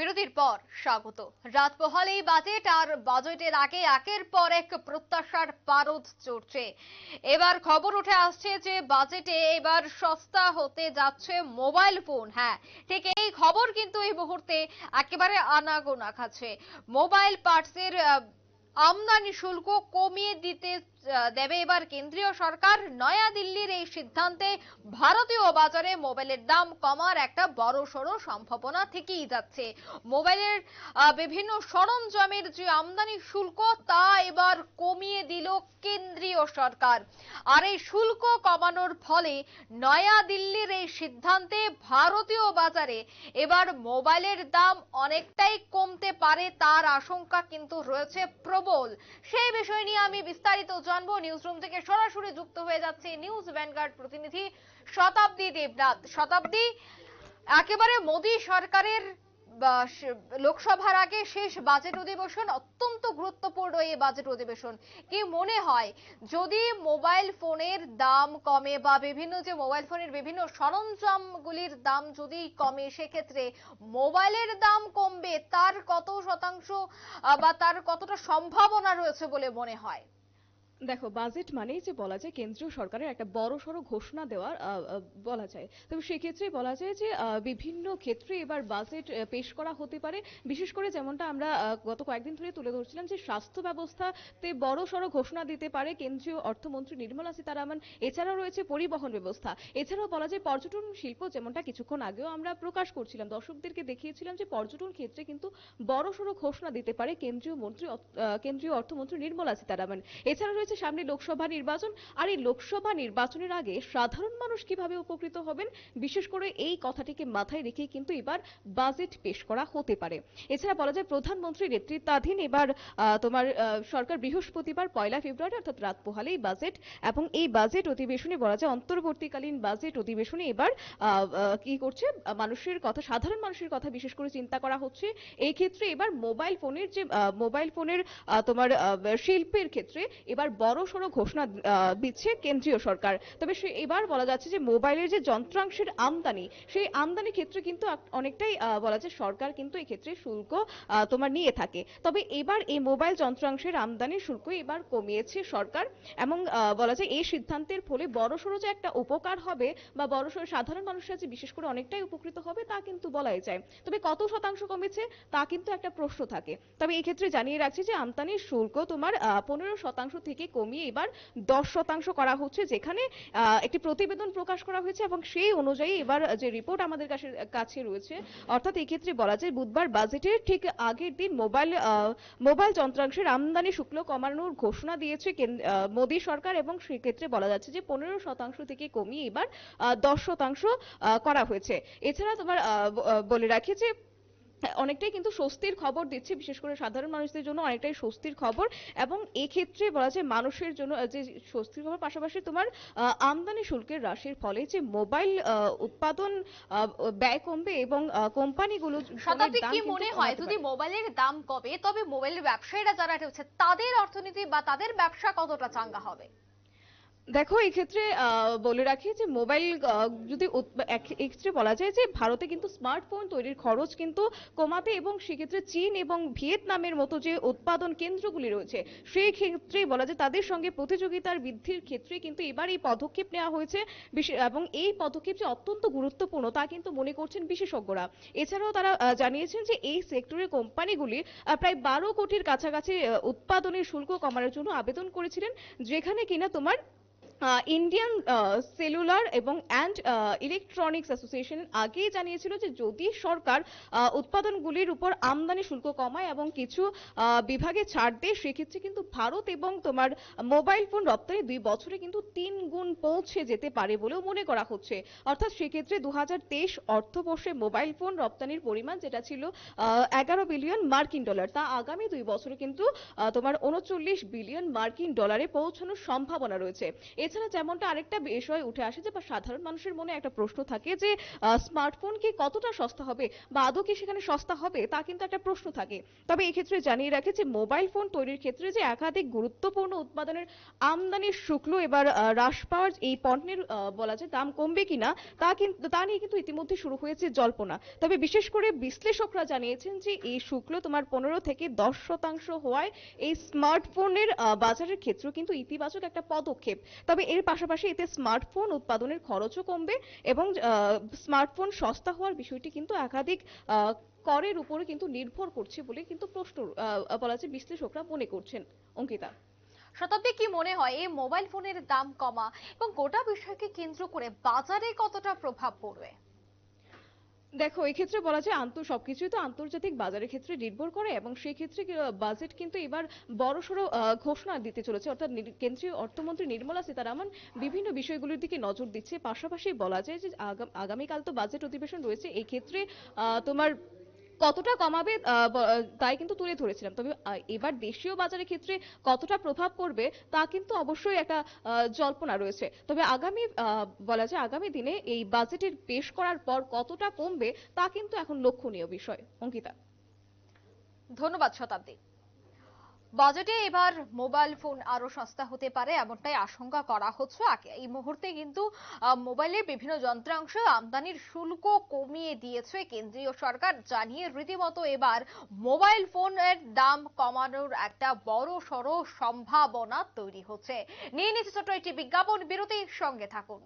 বিরতির পর স্বাগত। রাত পোহালেই বাজেট আর বাজেটের আগে একের পর এক প্রত্যাশার পারদ চড়ছে। এবার খবর উঠে আসছে যে বাজেটে এবার সস্তা হতে যাচ্ছে মোবাইল ফোন। হ্যাঁ ঠিক এই খবর কিন্তু এই মুহূর্তে একেবারে আনাগোনা খাচ্ছে। মোবাইল পার্টসের আমদানি শুল্ক কমিয়ে দিতে দেবে এবার কেন্দ্রীয় সরকার। নয়া দিল্লির এই সিদ্ধান্তে ভারতীয় বাজারে মোবাইলের দাম কমার একটা বড় সড়ো সম্ভাবনা থেকেই যাচ্ছে। মোবাইলের বিভিন্ন সরঞ্জামের যে আমদানি শুল্ক, তা এবার কমিয়ে দিল কেন্দ্রীয় সরকার। আর এই শুল্ক কমানোর ফলে নয়া দিল্লির এই সিদ্ধান্তে ভারতীয় বাজারে এবার মোবাইলের দাম অনেকটাই কমতে পারে, তার আশঙ্কা কিন্তু রয়েছে প্রবল। সেই বিষয় নিয়ে আমি বিস্তারিত জানব নিউজরুম থেকে সরাসরি যুক্ত হয়ে যাচ্ছে নিউজ ভ্যানগার্ড প্রতিনিধি শতাব্দী দেবনাথ। শতাব্দী একেবারে মোদী সরকারের লোকসভার আগে শেষ বাজেট অধিবেশন, অত্যন্ত গুরুত্বপূর্ণ এই বাজেট অধিবেশন। কি মনে হয়, যদি মোবাইল ফোনের দাম কমে বা বিভিন্ন যে মোবাইল ফোনের বিভিন্ন সরঞ্জামগুলির দাম যদি কমে, সেক্ষেত্রে মোবাইলের দাম কমবে, তার কত শতাংশ বা তার কতটা সম্ভাবনা রয়েছে বলে মনে হয়? দেখো বাজেট মানেই যে বলা যায় কেন্দ্রীয় সরকারের একটা বড় সড়ো ঘোষণা দেওয়ার বলা যায়। তবে সেক্ষেত্রে বলা যায় যে বিভিন্ন ক্ষেত্রে এবার বাজেট পেশ করা হতে পারে। বিশেষ করে যেমনটা আমরা গত কয়েকদিন ধরে তুলে ধরছিলাম যে, স্বাস্থ্য ব্যবস্থাতে বড় সড়ো ঘোষণা দিতে পারে কেন্দ্রীয় অর্থমন্ত্রী নির্মলা সীতারামন। এছাড়াও রয়েছে পরিবহন ব্যবস্থা। এছাড়াও বলা যায় পর্যটন শিল্প যেমনটা কিছুক্ষণ আগেও আমরা প্রকাশ করছিলাম, দর্শকদেরকে দেখিয়েছিলাম যে, পর্যটন ক্ষেত্রে কিন্তু বড় সড়ো ঘোষণা দিতে পারে কেন্দ্রীয় মন্ত্রী কেন্দ্রীয় অর্থমন্ত্রী নির্মলা সীতারামন। এছাড়া রয়েছে সামনে লোকসভা নির্বাচন। আর এই লোকসভা নির্বাচনের আগে সাধারণ মানুষ কীভাবে উপকৃত হবেন? বিশেষ করে এই কথাটিকে মাথায় রেখে কিন্তু এবার বাজেট পেশ করা হতে পারে। এছাড়া বলা যায় প্রধানমন্ত্রীর নেতৃত্বাধীন এবার তোমার সরকার বৃহস্পতিবার, পয়লা ফেব্রুয়ারি, অর্থাৎ রাত পোহালেই বাজেট। এবং এই বাজেট অধিবেশনে বলা যায়, অন্তর্বর্তীকালীন বাজেট অধিবেশনে এবার কি করছে? মানুষের কথা, সাধারণ মানুষের কথা বিশেষ করে চিন্তা করা হচ্ছে। এই ক্ষেত্রে এবার মোবাইল ফোনের যে মোবাইল ফোনের তোমার শিল্পের ক্ষেত্রে এবার বড় সড়ো ঘোষণা দিচ্ছে কেন্দ্রীয় সরকার। তবে সে এবার বলা যাচ্ছে যে মোবাইলের যে যন্ত্রাংশের আমদানি, সেই আমদানি ক্ষেত্রে কিন্তু অনেকটাই বলা যায় সরকার কিন্তু এই ক্ষেত্রে শুল্ক তোমার নিয়ে থাকে। তবে এবার এই মোবাইল যন্ত্রাংশের আমদানি শুল্ক এবার কমিয়েছে সরকার এবং বলা যায় এই সিদ্ধান্তের ফলে বড়সড় যে একটা উপকার হবে বা বড়সড় সাধারণ মানুষরা যে বিশেষ করে অনেকটাই উপকৃত হবে তা কিন্তু বলাই যায়। তবে কত শতাংশ কমেছে তা কিন্তু একটা প্রশ্ন থাকে। তবে এই ক্ষেত্রে জানিয়ে রাখছি যে আমদানির শুল্ক তোমার পনেরো শতাংশ থেকে কমিয়ে এবার দশ শতাংশ করা হচ্ছে, যেখানে একটি প্রতিবেদন প্রকাশ করা হয়েছে এবং সেই অনুযায়ী এবার যে রিপোর্ট আমাদের কাছে কাছে রয়েছে, অর্থাৎ এই ক্ষেত্রে বলা যায় বুধবার বাজেটের ঠিক আগের দিন মোবাইল মোবাইল যন্ত্রাংশের আমদানি শুল্ক কমানোর ঘোষণা দিয়েছে মোদী সরকার এবং সেক্ষেত্রে বলা যাচ্ছে যে পনেরো শতাংশ থেকে কমিয়ে এবার দশ শতাংশ করা হয়েছে। এছাড়া তোমার বলে রাখি যে অনেকটাই কিন্তু স্বস্তির খবর দিচ্ছে বিশেষ করে সাধারণ মানুষদের জন্য অনেকটাই স্বস্তির খবর। এবং এক্ষেত্রে বলা যায় মানুষের জন্য যে স্বস্তির খবর পাশাপাশি তোমার আমদানি শুল্কের হ্রাসের ফলে যে মোবাইল উৎপাদন ব্যয় কমবে এবং কোম্পানিগুলো শতাব্দী কি মনে হয়? যদি মোবাইলের দাম কমে তবে মোবাইলের ব্যবসায়ীরা যারা রয়েছে তাদের অর্থনীতি বা তাদের ব্যবসা কতটা চাঙ্গা হবে? দেখো এই ক্ষেত্রে বলে রাখি যে মোবাইল যদি এক্ষেত্রে বলা যায় যে ভারতে কিন্তু স্মার্টফোন তৈরির খরচ কিন্তু কমাতে এবং সেক্ষেত্রে চীন এবং ভিয়েতনামের মতো যে উৎপাদন কেন্দ্রগুলি রয়েছে সেই ক্ষেত্রে বলা যায় তাদের সঙ্গে প্রতিযোগিতার বৃদ্ধির ক্ষেত্রে কিন্তু এবার এই পদক্ষেপ নেওয়া হয়েছে। এবং এই পদক্ষেপ যে অত্যন্ত গুরুত্বপূর্ণ তা কিন্তু মনে করছেন বিশেষজ্ঞরা। এছাড়াও তারা জানিয়েছেন যে এই সেক্টরের কোম্পানিগুলি প্রায় বারো কোটির কাছাকাছি উৎপাদনের শুল্ক কমানোর জন্য আবেদন করেছিলেন, যেখানে কিনা তোমার ইন্ডিয়ান সেলুলার এবং অ্যান্ড ইলেকট্রনিক্স অ্যাসোসিয়েশন আগেই জানিয়েছিল যে যদি সরকার উৎপাদনগুলির উপর আমদানি শুল্ক কমায় এবং কিছু বিভাগে ছাড় দেয়, সেক্ষেত্রে কিন্তু ভারত এবং তোমার মোবাইল ফোন রপ্তানি দুই বছরে কিন্তু তিন গুণ পৌঁছে যেতে পারে বলেও মনে করা হচ্ছে। অর্থাৎ সেক্ষেত্রে দু হাজার তেইশ অর্থবর্ষে মোবাইল ফোন রপ্তানির পরিমাণ যেটা ছিল এগারো বিলিয়ন মার্কিন ডলার, তা আগামী দুই বছরে কিন্তু তোমার উনচল্লিশ বিলিয়ন মার্কিন ডলারে পৌঁছানোর সম্ভাবনা রয়েছে। এছাড়া যেমনটা আরেকটা বিষয় উঠে আসে যে সাধারণ মানুষের মনে একটা প্রশ্ন থাকে যে স্মার্টফোন কি কতটা সস্তা হবে বা আদৌ কি সেখানে সস্তা হবে তা কিন্তু একটা প্রশ্ন থাকে। তবে এক্ষেত্রে জানিয়ে রাখে যে মোবাইল ফোন তৈরির ক্ষেত্রে যে একাধিক গুরুত্বপূর্ণ উৎপাদনের আমদানির শুল্ক এবার হ্রাস পাওয়ার এই পণ্যের বলা যায় দাম কমবে কিনা তা কিন্তু তা নিয়ে কিন্তু ইতিমধ্যে শুরু হয়েছে জল্পনা। তবে বিশেষ করে বিশ্লেষকরা জানিয়েছেন যে, এই শুক্ল তোমার পনেরো থেকে দশ শতাংশ হওয়ায় এই স্মার্টফোনের বাজারের ক্ষেত্রেও কিন্তু ইতিবাচক একটা পদক্ষেপ। তবে এর পাশাপাশি এতে স্মার্টফোন উৎপাদনের খরচও কমবে এবং স্মার্টফোন সস্তা হওয়ার বিষয়টি কিন্তু একাধিক করের উপরে কিন্তু নির্ভর করছে বলে কিন্তু প্রশ্ন বলা আছে বিশ্লেষকরা মনে করছেন। অঙ্কিতা। শতাব্দী কি মনে হয়, এই মোবাইল ফোনের দাম কমা এবং গোটা বিষয়কে কেন্দ্র করে বাজারে কতটা প্রভাব পড়বে? দেখো এই ক্ষেত্রে বলা যায় আন্ত, সবকিছুই তো আন্তর্জাতিক বাজারের ক্ষেত্রে নির্ভর করে এবং সেই ক্ষেত্রে বাজেট কিন্তু এবার বড়সড় ঘোষণা দিতে চলেছে। অর্থাৎ কেন্দ্রীয় অর্থমন্ত্রী নির্মলা সীতারামন বিভিন্ন বিষয়গুলোর দিকে নজর দিচ্ছে। পাশাপাশি বলা যায় যে আগা- আগামীকাল তো বাজেট অধিবেশন রয়েছে। এই ক্ষেত্রে তোমার কতটা কমাবে তাই কিন্তু তুলে ধরেছিলাম। তবে এবার দেশীয় বাজারের ক্ষেত্রে কতটা প্রভাব পড়বে, তা কিন্তু অবশ্যই একটা জল্পনা রয়েছে। তবে আগামী বলা যায় আগামী দিনে এই বাজেটের পেশ করার পর কতটা কমবে, তা কিন্তু এখন লক্ষণীয় বিষয়। অঙ্কিতা। ধন্যবাদ শতাব্দী। বাজেটে এবার মোবাইল ফোন আরও সস্তা হতে পারে, এমনটাই আশঙ্কা করা হচ্ছে। এই মুহূর্তে কিন্তু মোবাইলের বিভিন্ন যন্ত্রাংশ আমদানির শুল্ক কমিয়ে দিয়েছে কেন্দ্রীয় সরকার, জানিয়ে রীতিমতো এবার মোবাইল ফোনের দাম কমানোর একটা বড় সড় সম্ভাবনা তৈরি হচ্ছে। নিয়ে নিচ্ছে ছোট্ট একটি বিজ্ঞাপন, বিরতির সঙ্গে থাকুন।